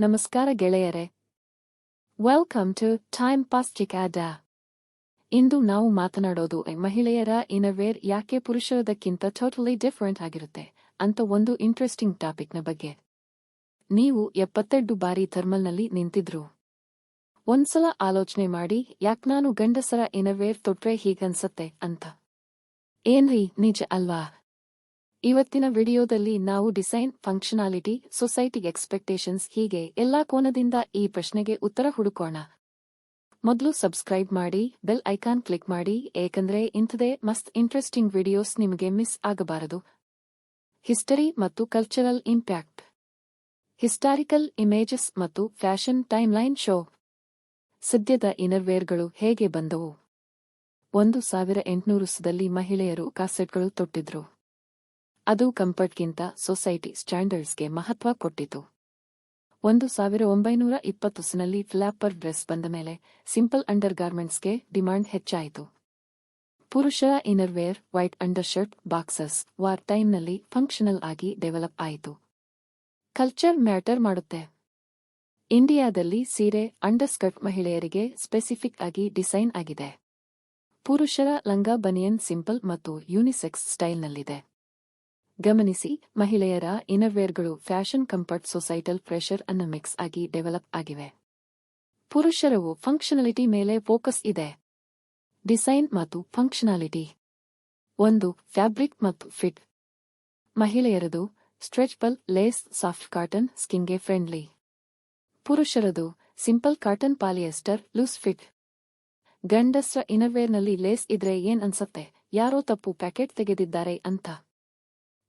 ನಮಸ್ಕಾರ ಗೆಳೆಯರೆ. Welcome to time pass ಚಿಕಾಡಾ ಇಂದು ನಾವು ಮಾತನಾಡೋದು ಮಹಿಳೆಯರ ಇನ್ನವೇರ್ ಯಾಕೆ ಪುರುಷರದಕ್ಕಿಂತ ಟೋಟಲಿ ಡಿಫರೆಂಟ್ ಆಗಿರುತ್ತೆ? ಅಂತ ಒಂದು ಇಂಟ್ರೆಸ್ಟಿಂಗ್ ಟಾಪಿಕ್ನ ಬಗ್ಗೆ. ನೀವು ಎಪ್ಪತ್ತೆರಡು ಬಾರಿ ಥರ್ಮಲ್ನಲ್ಲಿ ನಿಂತಿದ್ರು. ಒಂದ್ಸಲ ಆಲೋಚನೆ ಮಾಡಿ, ಯಾಕ್ ನಾನು ಗಂಡಸರ ಇನ್ನವೇರ್ ತೊಟ್ರೆ ಹೀಗನ್ಸತ್ತೆ? ಅಂತ. ಏನ್ರಿ, ನಿಜ ಅಲ್ವಾ? ಇವತ್ತಿನ ವಿಡಿಯೋದಲ್ಲಿ ನಾವು ಡಿಸೈನ್ ಫಂಕ್ಷನಾಲಿಟಿ, ಸೊಸೈಟಿ ಎಕ್ಸ್ಪೆಕ್ಟೇಷನ್ಸ್ ಹೀಗೆ ಎಲ್ಲಾ ಕೋನದಿಂದ ಈ ಪ್ರಶ್ನೆಗೆ ಉತ್ತರ ಹುಡುಕೋಣ. ಮೊದಲು ಸಬ್ಸ್ಕ್ರೈಬ್ ಮಾಡಿ, ಬೆಲ್ ಐಕಾನ್ ಕ್ಲಿಕ್ ಮಾಡಿ, ಏಕೆಂದರೆ ಇಂಥದೇ ಮಸ್ತ್ ಇಂಟ್ರೆಸ್ಟಿಂಗ್ ವಿಡಿಯೋಸ್ ನಿಮಗೆ ಮಿಸ್ ಆಗಬಾರದು. ಹಿಸ್ಟರಿ ಮತ್ತು ಕಲ್ಚರಲ್ ಇಂಪ್ಯಾಕ್ಟ್. ಹಿಸ್ಟಾರಿಕಲ್ ಇಮೇಜಸ್ ಮತ್ತು ಫ್ಯಾಷನ್ ಟೈಮ್ಲೈನ್ ಶೋ. ಸದ್ಯದ ಇನರ್ವೇರ್ಗಳು ಹೇಗೆ ಬಂದವು? ಒಂದು ಸಾವಿರ ಎಂಟುನೂರು ಸದಲ್ಲಿ ಮಹಿಳೆಯರು ಕಾಸೆಟ್ಗಳು ತೊಟ್ಟಿದ್ರು. ಅದು ಕಂಫರ್ಟ್ಗಿಂತ ಸೊಸೈಟಿ ಸ್ಟ್ಯಾಂಡರ್ಡ್ಸ್ಗೆ ಮಹತ್ವ ಕೊಟ್ಟಿತು. ಒಂದು ಸಾವಿರ ಒಂಬೈನೂರ ಇಪ್ಪತ್ತೊಸಿನಲ್ಲಿ ಫ್ಲಾಪರ್ ಡ್ರೆಸ್ ಬಂದ ಮೇಲೆ ಸಿಂಪಲ್ ಅಂಡರ್ ಗಾರ್ಮೆಂಟ್ಸ್ಗೆ ಡಿಮಾಂಡ್ ಹೆಚ್ಚಾಯಿತು. ಪುರುಷರ innerwear white undershirt boxers war ಟೈಮ್ನಲ್ಲಿ ಫಂಕ್ಷನಲ್ ಆಗಿ ಡೆವಲಪ್ ಆಯಿತು. ಕಲ್ಚರ್ ಮ್ಯಾಟರ್ ಮಾಡುತ್ತೆ. ಇಂಡಿಯಾದಲ್ಲಿ ಸೀರೆ ಅಂಡರ್ಸ್ಕರ್ಟ್ ಮಹಿಳೆಯರಿಗೆ ಸ್ಪೆಸಿಫಿಕ್ ಆಗಿ ಡಿಸೈನ್ ಆಗಿದೆ. ಪುರುಷರ ಲಂಗ, ಬನಿಯನ್ ಸಿಂಪಲ್ ಮತ್ತು ಯೂನಿಸೆಕ್ಸ್ ಸ್ಟೈಲ್ನಲ್ಲಿದೆ ಗಮನಿಸಿ, ಮಹಿಳೆಯರ ಇನ್ನರ್ವೇರ್ಗಳು ಫ್ಯಾಷನ್ ಕಂಫರ್ಟ್ ಸೊಸೈಟಲ್ ಪ್ರೆಷರ್ ಅನ್ನು ಮಿಕ್ಸ್ ಆಗಿ ಡೆವಲಪ್ ಆಗಿವೆ. ಪುರುಷರವು ಫಂಕ್ಷನಾಲಿಟಿ ಮೇಲೆ ಫೋಕಸ್ ಇದೆ. ಡಿಸೈನ್ ಮತ್ತು ಫಂಕ್ಷನಾಲಿಟಿ. ಒಂದು, ಫ್ಯಾಬ್ರಿಕ್ ಮತ್ತು ಫಿಟ್. ಮಹಿಳೆಯರದು ಸ್ಟ್ರೆಚ್ಬಲ್ ಲೇಸ್, ಸಾಫ್ಟ್ ಕಾಟನ್, ಸ್ಕಿನ್ಗೆ friendly. ಪುರುಷರದು simple cotton polyester, loose fit. ಗಂಡಸ್ರ ಇನ್ನರ್ವೇರ್ನಲ್ಲಿ ಲೇಸ್ ಇದ್ರೆ ಏನ್ ಅನ್ಸತ್ತೆ? ಯಾರೋ ತಪ್ಪು ಪ್ಯಾಕೆಟ್ ತೆಗೆದಿದ್ದಾರೆ ಅಂತ.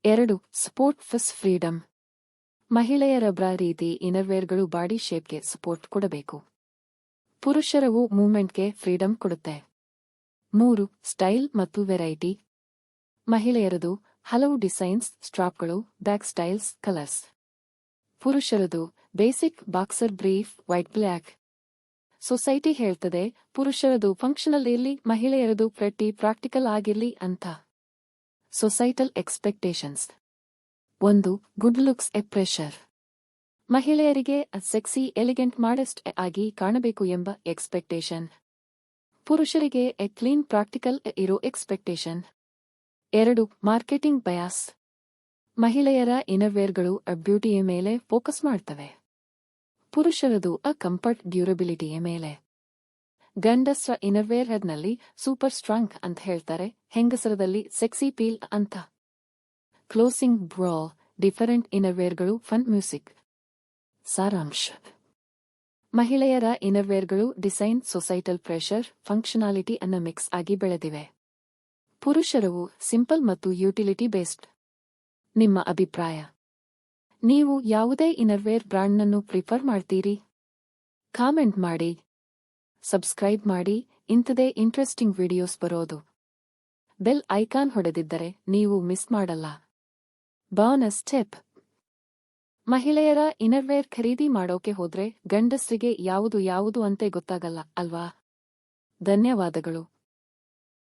ಎರಡು ಸ್ಪೋರ್ಟ್ ಫಸ್ ಫ್ರೀಡಮ್ ಮಹಿಳೆಯರ ಬ್ರಾ ರೀತಿ ಇನ್ನರ್ವೇರ್ಗಳು ಬಾಡಿ ಶೇಪ್ಗೆ ಸಪೋರ್ಟ್ ಕೊಡಬೇಕು. ಪುರುಷರವು ಮೂವ್ಮೆಂಟ್ಗೆ ಫ್ರೀಡಮ್ ಕೊಡುತ್ತೆ. ಮೂರು ಸ್ಟೈಲ್ ಮತ್ತು ವೆರೈಟಿ ಮಹಿಳೆಯರದು ಹಲವು ಡಿಸೈನ್ಸ್ ಸ್ಟ್ರಾಪ್ಗಳು back styles colours ಪುರುಷರದು basic boxer brief white black society ಹೇಳ್ತದೆ, ಪುರುಷರದು ಫಂಕ್ಷನಲ್ ಇರಲಿ, ಮಹಿಳೆಯರದು ಪ್ರೆಟ್ಟಿ ಪ್ರಾಕ್ಟಿಕಲ್ ಆಗಿರ್ಲಿ ಅಂತ. ಸೊಸೈಟಲ್ ಎಕ್ಸ್ಪೆಕ್ಟೇಷನ್ಸ್ ಒಂದು ಗುಡ್ ಲುಕ್ಸ್ ಎ ಪ್ರೆಷರ್ ಮಹಿಳೆಯರಿಗೆ ಸೆಕ್ಸಿ ಎಲಿಗೆಂಟ್ ಮಾಡೆಸ್ಟ್ ಆಗಿ ಕಾಣಬೇಕು ಎಂಬ ಎಕ್ಸ್ಪೆಕ್ಟೇಷನ್ ಪುರುಷರಿಗೆ ಎ ಕ್ಲೀನ್ ಪ್ರಾಕ್ಟಿಕಲ್ ಇರೋ ಎಕ್ಸ್ಪೆಕ್ಟೇಷನ್ ಎರಡು ಮಾರ್ಕೆಟಿಂಗ್ ಬಯಾಸ್ ಮಹಿಳೆಯರ ಇನ್ನರ್ವೇರ್ಗಳು ಬ್ಯೂಟಿಯ ಮೇಲೆ ಫೋಕಸ್ ಮಾಡ್ತವೆ. ಪುರುಷರದು ಅ ಕಂಫರ್ಟ್ ಡ್ಯೂರಬಿಲಿಟಿಯ ಮೇಲೆ. ಗಂಡಸ್ರ ಇನ್ನರ್ವೇರ್ ಹೆಡ್ನಲ್ಲಿ ಸೂಪರ್ ಸ್ಟ್ರಾಂಗ್ ಅಂತ ಹೇಳ್ತಾರೆ, ಹೆಂಗಸರದಲ್ಲಿ ಸೆಕ್ಸಿ ಪೀಲ್ ಅಂತ. ಕ್ಲೋಸಿಂಗ್ ಬ್ರಾ ಡಿಫರೆಂಟ್ ಇನ್ನರ್ವೇರ್ಗಳು ಫನ್ ಮ್ಯೂಸಿಕ್ ಸಾರಾಂಶ. ಮಹಿಳೆಯರ ಇನ್ನರ್ವೇರ್ಗಳು ಡಿಸೈನ್ ಸೊಸೈಟಲ್ ಪ್ರೆಷರ್ ಫಂಕ್ಷನಾಲಿಟಿ ಅನ್ನ ಮಿಕ್ಸ್ ಆಗಿ ಬೆಳೆದಿವೆ. ಪುರುಷರವು ಸಿಂಪಲ್ ಮತ್ತು ಯುಟಿಲಿಟಿ ಬೇಸ್ಡ್ ನಿಮ್ಮ ಅಭಿಪ್ರಾಯ? ನೀವು ಯಾವುದೇ ಇನ್ನರ್ವೇರ್ ಬ್ರಾಂಡ್ನನ್ನು ಪ್ರಿಫರ್ ಮಾಡ್ತೀರಿ? ಕಾಮೆಂಟ್ ಮಾಡಿ. ಸಬ್ಸ್ಕ್ರೈಬ್ ಮಾಡಿ ಇಂಥದೇ ಇಂಟ್ರೆಸ್ಟಿಂಗ್ ವಿಡಿಯೋಸ್ ಬರೋದು. ಬೆಲ್ ಐಕಾನ್ ಹೊಡೆದಿದ್ದರೆ ನೀವು ಮಿಸ್ ಮಾಡಲ್ಲ. ಬಾನಸ್ ಟಿಪ್ ಮಹಿಳೆಯರ ಇನ್ನರ್ವೇರ್ ಖರೀದಿ ಮಾಡೋಕೆ ಹೋದ್ರೆ ಗಂಡಸ್ರಿಗೆ ಯಾವುದು ಯಾವುದು ಅಂತೆ ಗೊತ್ತಾಗಲ್ಲ, ಅಲ್ವಾ? ಧನ್ಯವಾದಗಳು.